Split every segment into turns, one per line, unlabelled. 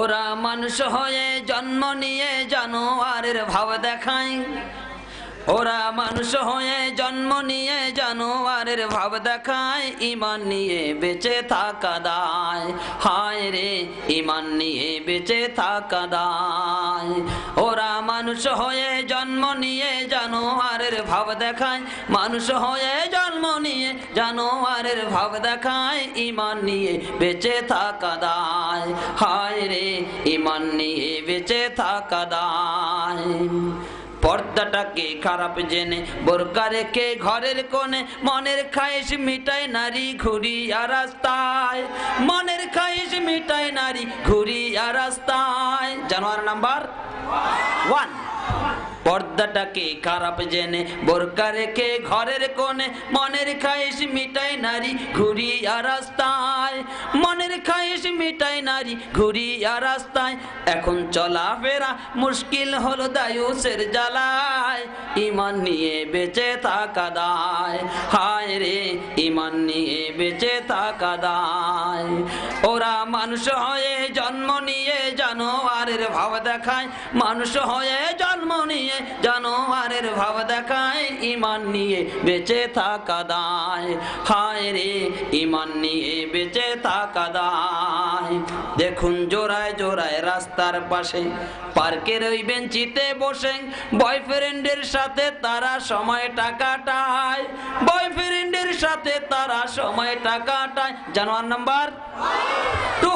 ওরা মানুষ হয়ে জন্ম নিয়ে জানোয়ারের ভাব দেখায়। ওরা মানুষ হয়ে জন্ম নিয়ে জানোয়ারের ভাব দেখায়, ইমান নিয়ে বেঁচে থাকা দায়। হায় রে, ইমান নিয়ে বেঁচে থাকা দায়। ওরা মানুষ হয়ে জন্ম নিয়ে জানোয়ারের ভাব দেখায়, মানুষ হয়ে জন্ম নিয়ে জানোয়ারের ভাব দেখায়, ইমান নিয়ে বেঁচে থাকা দায়। হায় রে, ইমান নিয়ে বেঁচে থাকা দায়। পর্দাটাকে খারাপ জেনে, বোরকা রেখে ঘরের কোণে মনের খায়েশ মিটায় নারী ঘুরিয়া রাস্তায়। মনের খায়েশ মিটায় নারী ঘুরি আর রাস্তায়। জানোয়ার নাম্বার ওয়ান। পর্দাটাকে খারাপ জেনে, বোরকা রেখে ঘরের কোণে মনের খায়েশ মিটায় নারী ঘুরিয়া রাস্তায়। মনের খায়েশ মিটায় নারী ঘুরিয়া রাস্তায়। এখন চলাফেরা মুশকিল হলো দায়ুসের জ্বালায়। ইমান নিয়ে বেঁচে থাকা দায়। হায় রে, ইমান নিয়ে বেঁচে থাকা দায়। ওরা মানুষ হয়ে জন্ম নিয়ে জানোয়ারের ভাব দেখায়, মানুষ হয়ে জন্ম নিয়ে, জানোয়ারের ভাব দেখায়, ইমান নিয়ে বেঁচে থাকা দায়। হায় রে, ইমান নিয়ে বেঁচে থাকা দায়। দেখুন জোড়ায় জোড়ায় রাস্তার পাশে, পার্কের ওই বেঞ্চিতে বসে, বয়ফ্রেন্ডের সাথে তারা সময়টা কাটায় বয়ফ্রেন্ডের সাথে তারা সময়টা কাটায় জানোয়ার নাম্বার? টু।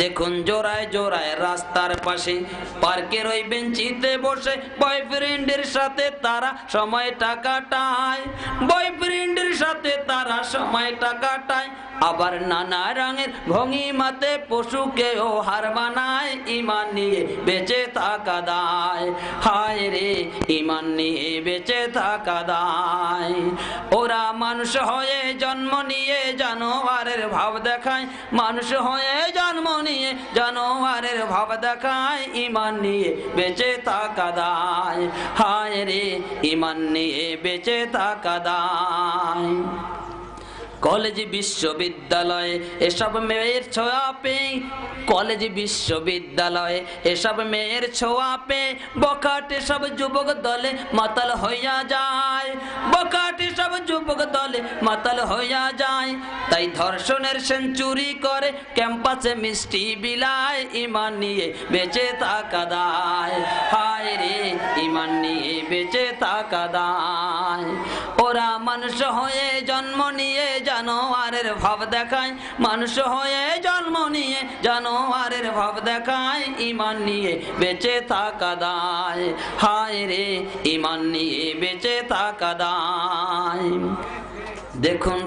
দেখুন জোড়ায় জোড়ায় রাস্তার পাশে, পার্কের ওই বেঞ্চিতে বসে বয়ফ্রেন্ডের সাথে তারা সময়টা কাটায়। বয়ফ্রেন্ডের সাথে তারা সময় কাটায়। আবার নানা রঙের ভঙ্গিমাতে পশুকেও হার বানায় ইমান নিয়ে বেঁচে থাকা দায়। হায় রে, ইমান নিয়ে বেঁচে থাকা দায়। ওরা মানুষ হয়ে জন্ম নিয়ে জানোয়ারের ভাব দেখায়, মানুষ হয়ে জন্ম নিয়ে জানোয়ারের ভাব দেখায়, ইমান নিয়ে বেঁচে থাকা দায়। হায় রে, ইমান নিয়ে বেঁচে থাকা দায়। কলেজ বিশ্ববিদ্যালয়ে এসব মেয়ের ছোঁয়া পে কলেজ বিশ্ববিদ্যালয়ে এসব মেয়ের ছোঁয়া পে বকাটে সব যুবক দলে মাতাল হইয়া যায় বকাটে সব যুবক দলে মাতাল হইয়া যায়। তাই ধর্ষণের সেঞ্চুরি করে ক্যাম্পাসে মিষ্টি বিলায় ইমান নিয়ে বেঁচে থাকা দায়। হায় রে, ইমান নিয়ে বেঁচে থাকা দায়। ওরা মানুষ হয়ে জন্ম নিয়ে জানোয়ারের ভাব দেখায়। মানুষ হয়ে জন্ম নিয়ে জানোয়ারের ভাব দেখায়। ইমান নিয়ে বেঁচে থাকা দায়। হায় রে, ইমান নিয়ে বেঁচে থাকা দায়। দেখুন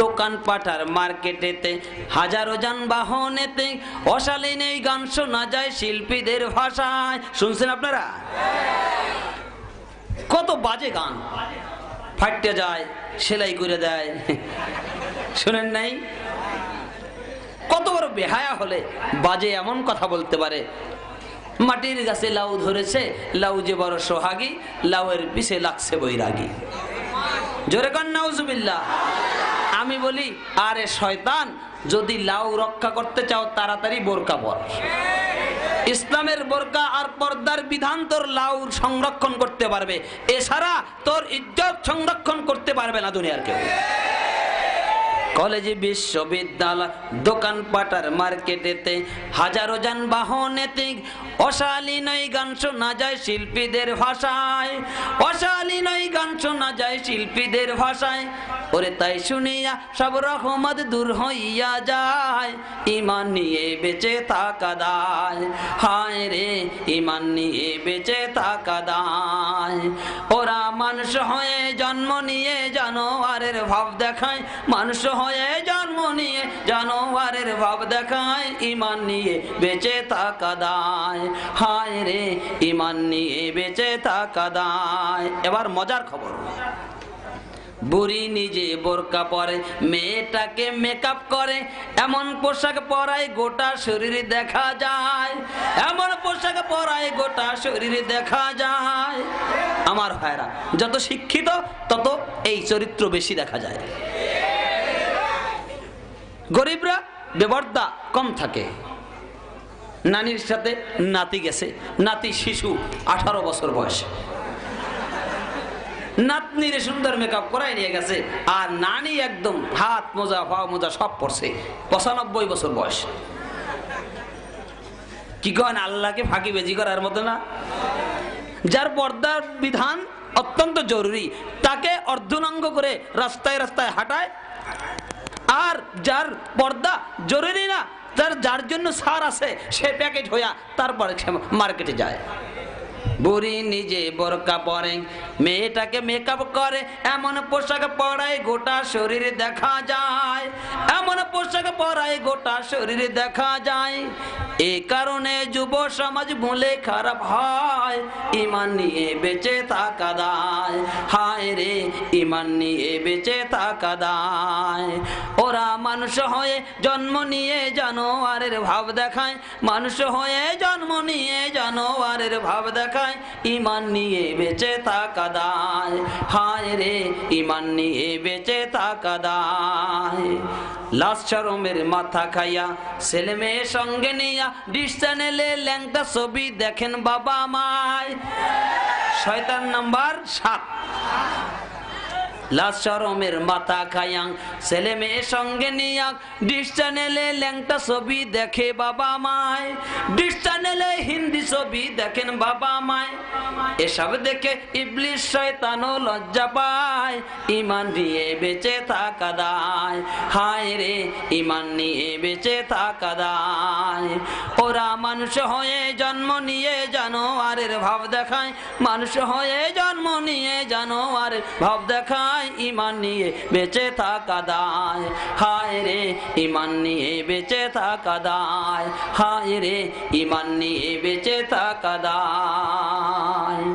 দোকান পাঠার মার্কেটেতে, হাজারো যানবাহনেতে অশালীন এই গান শোনা যায় শিল্পীদের ভাষায়। শুনছেন আপনারা? কত বাজে গান। ফাটতে যায়, সেলাই করে দেয়। শুনেন নাই? কত বড় বেহায়া হলে বাজে এমন কথা বলতে পারে। মাটির গাছে লাউ ধরেছে, লাউ যে বড় সোহাগী, লাউয়ের পিছে লাগছে বৈরাগী। জোরে কন, নাউজুবিল্লাহ। আমি বলি, আরে শয়তান, যদি লাউ রক্ষা করতে চাও, তাড়াতাড়ি বোরকা পর। ইসলামের বোরকা আর পর্দার বিধান তোর লাউ সংরক্ষণ করতে পারবে। এছাড়া তোর ইজ্জত সংরক্ষণ করতে পারবে না দুনিয়ার কেউ। কলেজে বিশ্ববিদ্যালয় দোকান পাটার মার্কেটেতে হাজারো যানবাহনেতে অশালীন এই গান শোনা যায় শিল্পীদের ভাষায়। অশালীন এই গান শোনা যায় শিল্পীদের ভাষায়। ওরে তাই শুনিয়া সব রহমত দূর হইয়া যায়। ইমান নিয়ে বেঁচে থাকা দায়। হায় রে, ইমান নিয়ে বেঁচে থাকা দায় ওরা মানুষ হয়ে জন্ম নিয়ে জানোয়ারের ভাব দেখায়। মানুষ হয়ে জন্ম নিয়ে জানোয়ারের ভাব দেখায়। ইমান নিয়ে বেঁচে থাকা দায় হায় রে, ইমান নিয়ে বেঁচে থাকা দায় এবার মজার খবর। বুড়ি নিজে বোরকা পরে, মেয়েটাকে মেকআপ করে। এমন পোশাক পরায় গোটা শরীর দেখা যায়। এমন পোশাক পরায় গোটা শরীর দেখা যায়। আমার ভাইরা, যত শিক্ষিত, তত এই চরিত্র বেশি দেখা যায়। গরিবরা বেবর্দা কম থাকে। নানির সাথে নাতি গেছে। নাতি শিশু, আঠারো বছর বয়স। নাতনিরে সুন্দর মেকআপ করাই নিয়ে গেছে, আর নানি একদম হাত মোজা, পা মোজা সব পড়ছে পঁচানব্বই বছর বয়স। কি কন আল্লাহকে ফাঁকি বেজি করার মতো না? যার পর্দার বিধান অত্যন্ত জরুরি, তাকে অর্ধনঙ্গ করে রাস্তায় রাস্তায় হাঁটায়। আর যার পর্দা জরুরি না, তার, যার জন্য সার আছে, সে প্যাকেট হইয়া তারপরে মার্কেটে যায়। বুড়ি নিজে বোরকা পরে, মেয়েটাকে মেকআপ করে, এমন পোশাক পরায় গোটা শরীর দেখা যায়, এমন পোশাক পরায় গোটা শরীর দেখা যায়। এ কারণে যুব সমাজ বলে খারাপ হয়। ইমান নিয়ে বেঁচে থাকা দায়। হায় রে, ইমান নিয়ে বেঁচে থাকা দায়। ওরা মানুষ হয়ে জন্ম নিয়ে জানোয়ারের ভাব দেখায়। মানুষ হয়ে জন্ম নিয়ে জানোয়ারের ভাব দেখায়। ইমান নিয়ে বেঁচে থাকা দায়। হায় রে, ইমান নিয়ে বেঁচে থাকা দায়। লাশ চরমের মাথা খাইয়া, ছেলে মেয়ে সঙ্গে নিয়া ডিস চ্যানেলে ল্যাংটা ছবি দেখেন বাবা মায়। শয়তান নাম্বার সাত। লাশ চরমের মাথা খায়াং। ছেলে মেয়ে সঙ্গে নিয়াক ডিস চ্যানেলে ল্যাংটা ছবি দেখে বাবা মায়। ডিস চ্যানেলে হিন্দি ছবি দেখেন বাবা মায়। এসব দেখে ইবলিশ শয়তানও লজ্জা পায়। ইমান নিয়ে বেঁচে থাকা দায়। হায় রে, ইমান নিয়ে বেঁচে থাকা দায়। ওরা মানুষ হয়ে জন্ম নিয়ে জানোয়ারের ভাব দেখায়। মানুষ হয়ে জন্ম নিয়ে জানোয়ারের ভাব দেখায়। যায় ইমান নিয়ে বেঁচে থাকা দায়। হায় রে ইমান নিয়ে বেঁচে থাকা দায়। হায় রে ইমান নিয়ে বেঁচে থাকা দায়।